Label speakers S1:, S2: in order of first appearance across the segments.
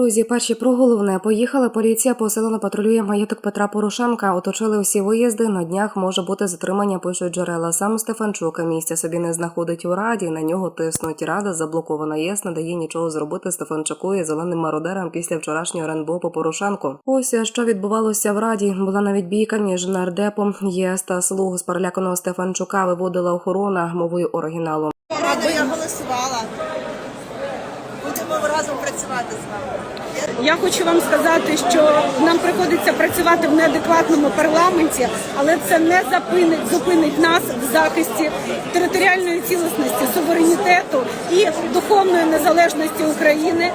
S1: Друзі, перші про головне поїхала. Поліція посилено патрулює маєток Петра Порошенка. Оточили усі виїзди. На днях може бути затримання. Пишуть джерела. Сам Стефанчук місця собі не знаходить у раді. На нього тиснуть. Рада заблокована. ЄС не дає нічого зробити Стефанчуку і зеленим мародерам після вчорашнього РНБО по Порошенку. Ось що відбувалося в раді. Була навіть бійка між нардепом ЄС та слуг з переляканого Стефанчука. Виводила охорона мовою оригіналу.
S2: Я голосувала. Разом працювати з вами.
S3: Я хочу вам сказати, що нам приходиться працювати в неадекватному парламенті, але це не зупинить, зупинить нас в захисті територіальної цілісності, суверенітету і духовної незалежності України.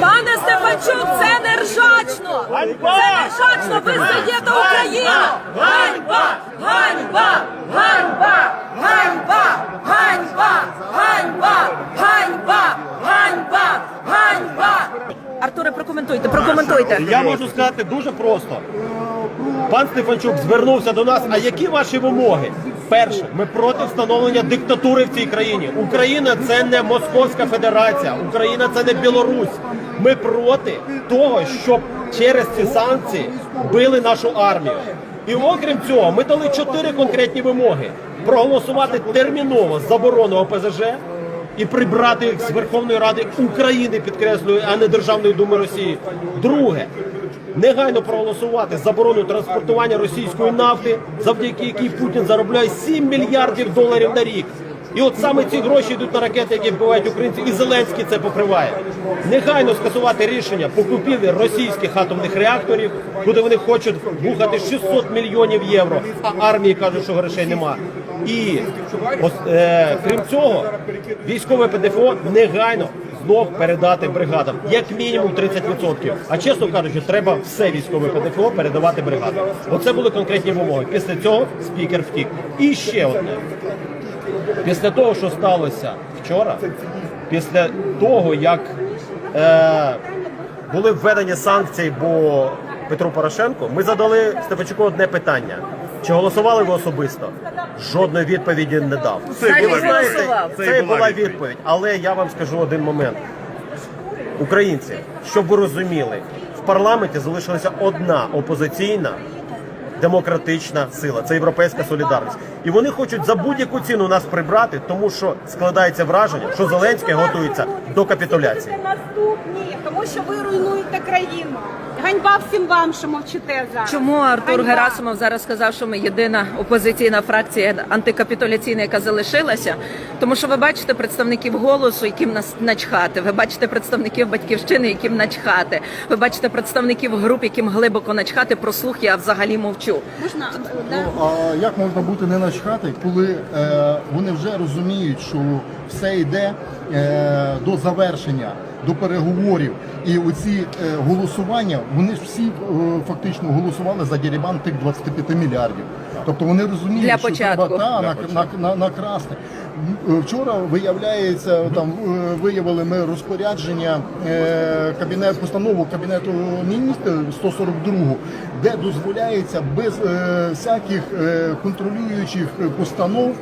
S4: Пане Стефанчук, це не ржачно! Це не ржачно! Ви здаєте Україну! Ганьба! Ганьба! Ганьба! Ганьба! Ганьба! Прокоментуйте, прокоментуйте.
S5: Я можу сказати дуже просто. Пан Стефанчук звернувся до нас. А які ваші вимоги? Перше, ми проти встановлення диктатури в цій країні. Україна це не Московська Федерація, Україна це не Білорусь. Ми проти того, щоб через ці санкції били нашу армію. І окрім цього, ми дали чотири конкретні вимоги: проголосувати терміново заборону ОПЗЖ і прибрати їх з Верховної Ради України, підкреслюю, а не Державної думи Росії. Друге, негайно проголосувати заборону транспортування російської нафти, завдяки якій Путін заробляє 7 мільярдів доларів на рік. І от саме ці гроші йдуть на ракети, які вбивають українців, і Зеленський це покриває. Негайно скасувати рішення по купівлі російських атомних реакторів, куди вони хочуть бухати 600 мільйонів євро, а армії кажуть, що грошей нема. І е, крім цього, військове ПДФО негайно знов передати бригадам, як мінімум 30%. А чесно кажучи, треба все військове ПДФО передавати бригадам. Оце були конкретні вимоги. Після цього спікер втік. І ще одне. Після того, що сталося вчора, після того, як е, були введені санкції по Петру Порошенку, ми задали Стефанчуку одне питання. Чи голосували ви особисто? Жодної відповіді не дав.
S4: Це
S5: ви знаєте, це була відповідь. Але я вам скажу один момент. Українці, щоб ви розуміли, в парламенті залишилася одна опозиційна демократична сила, це європейська солідарність. І вони хочуть за будь-яку ціну нас прибрати, тому що складається враження, що Зеленський готується до капітуляції.
S3: Наступні, тому що ви руйнуєте країну. Ганьба всім вам, що мовчите зараз.
S4: Чому Артур
S3: Ганьба.
S4: Герасимов зараз сказав, що ми єдина опозиційна фракція антикапітуляційна, яка залишилася? Тому що ви бачите представників голосу, яким нас начхати. Ви бачите представників батьківщини, яким начхати. Ви бачите представників груп, яким глибоко начхати. Про слух я взагалі мовчу.
S3: Можна да?
S6: Ну, а як можна бути не начхати, коли е, вони вже розуміють, що все йде е, до завершення, до переговорів, і оці е, голосування, вони ж всі е, фактично голосували за дерибан тих 25 мільярдів. Тобто вони розуміють,
S4: Для
S6: що
S4: початку.
S6: треба та, на, на, на, накрасти. Вчора виявляється, там е, виявили ми розпорядження е, кабінет постанову кабінету міністрів 142, де дозволяється без е, всяких е, контролюючих постанов.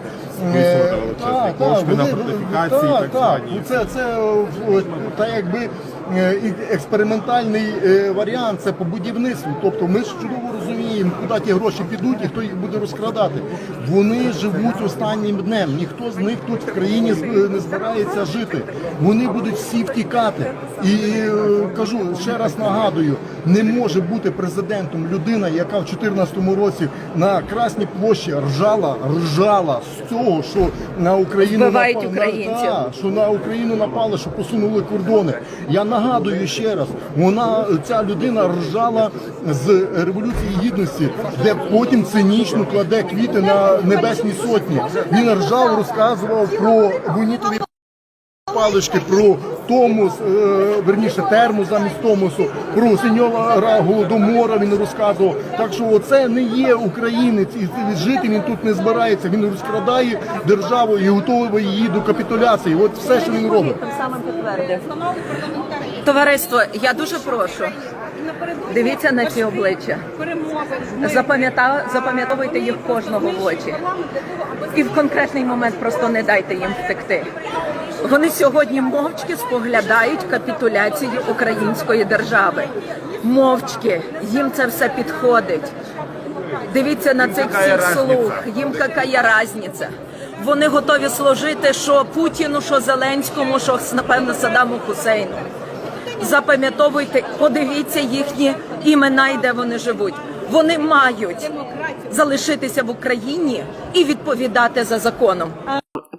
S7: Кошти на фортифікації,
S6: так,
S7: так звані.
S6: це, це е, та якби е, експериментальний е, варіант, це по будівництву. Тобто ми ж чудово розуміємо, куди ті гроші підуть і хто їх буде розкрадати. Вони живуть останнім днем. Ніхто з них тут в країні не збирається жити. Вони будуть всі втікати. І е, кажу ще раз нагадую: не може бути президентом людина, яка в 2014 році на Красній площі ржала, ржала з цього, що на Україну
S4: Вбивають
S6: напа- на- та, що на Україну напали, що посунули кордони. Я нагадую ще раз, вона ця людина ржала з революції гідності, де потім цинічно кладе квіти на небесні сотні. Він ржав, розказував про гунітові палички, про томос, е, верніше термос замість томосу, про сеньора голодомора він розказував. Так що це не є українець, і жити він тут не збирається. Він розкрадає державу і готовий її до капітуляції. От все, що він робить.
S4: Тим підтвердив. Товариство, я дуже прошу. Дивіться на ці обличчя. Запам'ята- запам'ятовуйте їх кожного в очі. І в конкретний момент просто не дайте їм втекти. Вони сьогодні мовчки споглядають капітуляцію української держави. Мовчки їм це все підходить. Дивіться на цих всіх слуг. Їм яка різниця. Вони готові служити що Путіну, що Зеленському, що напевно Саддаму Хусейну. Запам'ятовуйте, подивіться їхні імена і де вони живуть. Вони мають залишитися в Україні і відповідати за законом.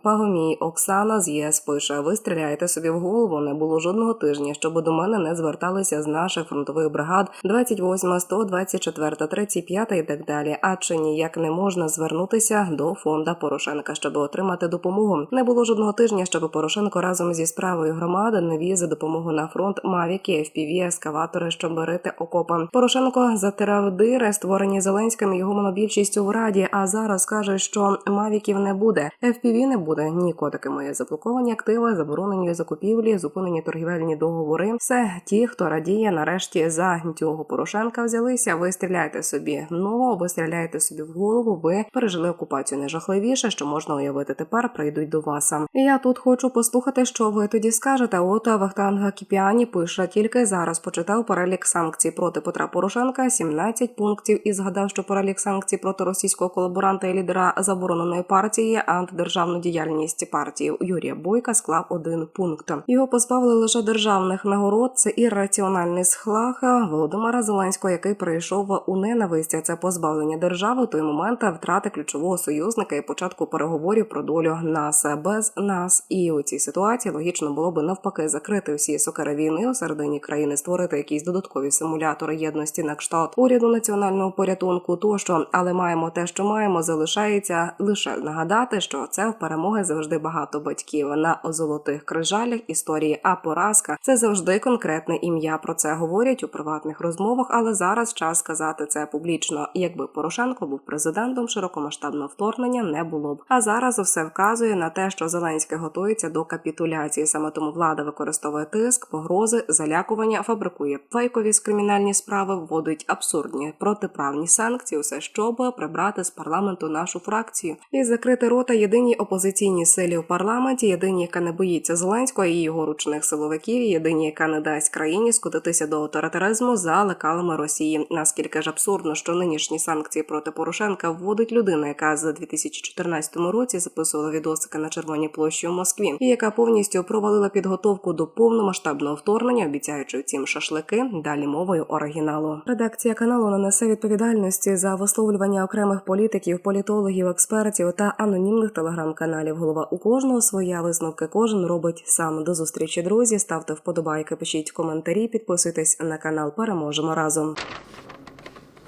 S1: Пагомій Оксана з ЄС пише: Ви стріляєте собі в голову. Не було жодного тижня, щоб до мене не зверталися з наших фронтових бригад 28, 100, 24, 35 і так далі. А чи ніяк не можна звернутися до фонда Порошенка, щоб отримати допомогу? Не було жодного тижня, щоб Порошенко разом зі справою громади не віз допомогу на фронт Мавіки, FPV, ескаватори, щоб рити окопи. Порошенко затирав дири, створені Зеленським його монобільшістю в раді. А зараз каже, що мавіків не буде, FPV не буде. Ні, котики мої заблоковані активи, заборонені закупівлі, зупинені торгівельні договори. Все ті, хто радіє, нарешті за цього Порошенка взялися. Ви стріляєте собі ново, ви стріляєте собі в голову. Ви пережили окупацію найжахливіше, що можна уявити тепер. Прийдуть до вас. Я тут хочу послухати, що ви тоді скажете. От Вахтанг Кіпіані пише тільки зараз. Почитав перелік санкцій проти Петра Порошенка, 17 пунктів і згадав, що перелік санкцій проти російського колаборанта і лідера забороненої партії антидержавну діяльність партії Юрія Бойка склав один пункт. Його позбавили лише державних нагород. Це ірраціональний схлах Володимира Зеленського, який прийшов у ненависть. Це позбавлення держави той момент втрати ключового союзника і початку переговорів про долю нас без нас. І у цій ситуації логічно було би навпаки закрити всі сокери війни у середині країни, створити якісь додаткові симулятори єдності на кшталт уряду національного порятунку. Тощо, але маємо те, що маємо, залишається лише нагадати, що це в перемоги завжди багато батьків на золотих крижалях історії. А поразка це завжди конкретне ім'я. Про це говорять у приватних розмовах, але зараз час сказати це публічно. Якби Порошенко був президентом, широкомасштабного вторгнення не було б. А зараз все вказує на те, що Зеленський готується до капітуляції. Саме тому влада використовує тиск, погрози, залякування, фабрикує фейкові з кримінальні справи, вводить абсурдні протиправні санкції. Усе щоб прибрати з парламенту нашу фракцію і закрити рота єдиній опозиційній силі у парламенті, єдиній, яка не боїться Зеленського і його ручних силовиків, єдиній, яка не дасть країні скотитися до авторитаризму за лекалами Росії. Наскільки ж абсурдно, що нинішні санкції проти Порошенка вводить людина, яка з 2014 році записувала відосики на червоній площі у Москві, і яка повністю провалила підготовку до повномасштабного вторгнення, обіцяючи втім шашлики далі мовою оригіналу. Редакція каналу не несе відповідальності за висловлювання окремих політиків, політологів, експертів та анонімних телеграм-каналів. Голова у кожного своя висновки. Кожен робить сам. До зустрічі, друзі. Ставте вподобайки, пишіть коментарі, підписуйтесь на канал. Переможемо разом.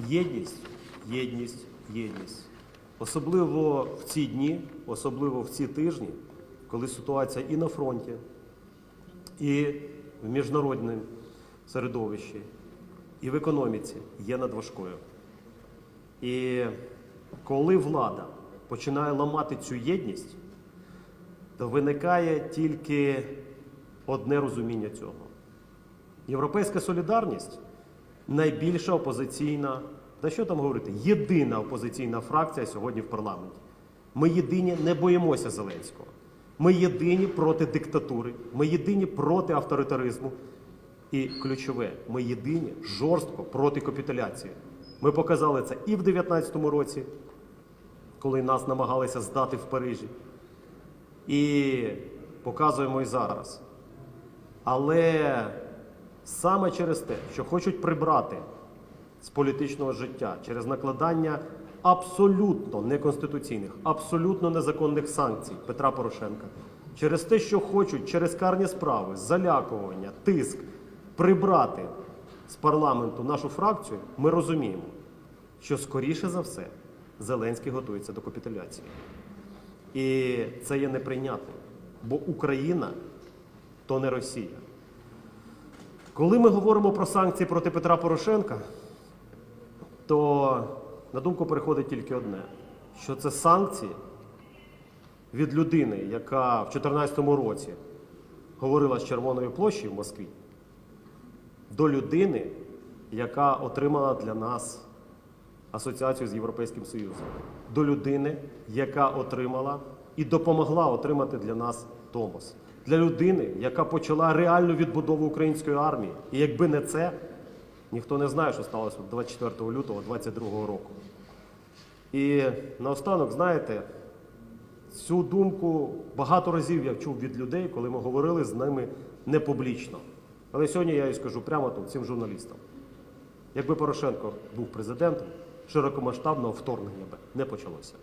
S5: Єдність, єдність, єдність. Особливо в ці дні, особливо в ці тижні, коли ситуація і на фронті, і в міжнародному середовищі, і в економіці є надважкою. І коли влада починає ламати цю єдність, то виникає тільки одне розуміння цього. Європейська солідарність найбільша опозиційна, та що там говорити, єдина опозиційна фракція сьогодні в парламенті. Ми єдині не боїмося Зеленського. Ми єдині проти диктатури, ми єдині проти авторитаризму. І ключове, ми єдині жорстко проти капітуляції. Ми показали це і в 2019 році, коли нас намагалися здати в Парижі, і показуємо і зараз. Але саме через те, що хочуть прибрати з політичного життя через накладання абсолютно неконституційних, абсолютно незаконних санкцій Петра Порошенка, через те, що хочуть через карні справи, залякування, тиск прибрати з парламенту нашу фракцію, ми розуміємо, що скоріше за все Зеленський готується до капітуляції. І це є неприйнятним, бо Україна то не Росія. Коли ми говоримо про санкції проти Петра Порошенка, то на думку приходить тільки одне: що це санкції від людини, яка в 2014 році говорила з Червоної площі в Москві, до людини, яка отримала для нас асоціацію з Європейським Союзом, до людини, яка отримала і допомогла отримати для нас Томос, для людини, яка почала реальну відбудову української армії. І якби не це, ніхто не знає, що сталося 24 лютого 22 року. І наостанок, знаєте, цю думку багато разів я чув від людей, коли ми говорили з ними не публічно. Але сьогодні я їй скажу прямо тут цим журналістам. Якби Порошенко був президентом, широкомасштабного вторгнення би не почалося.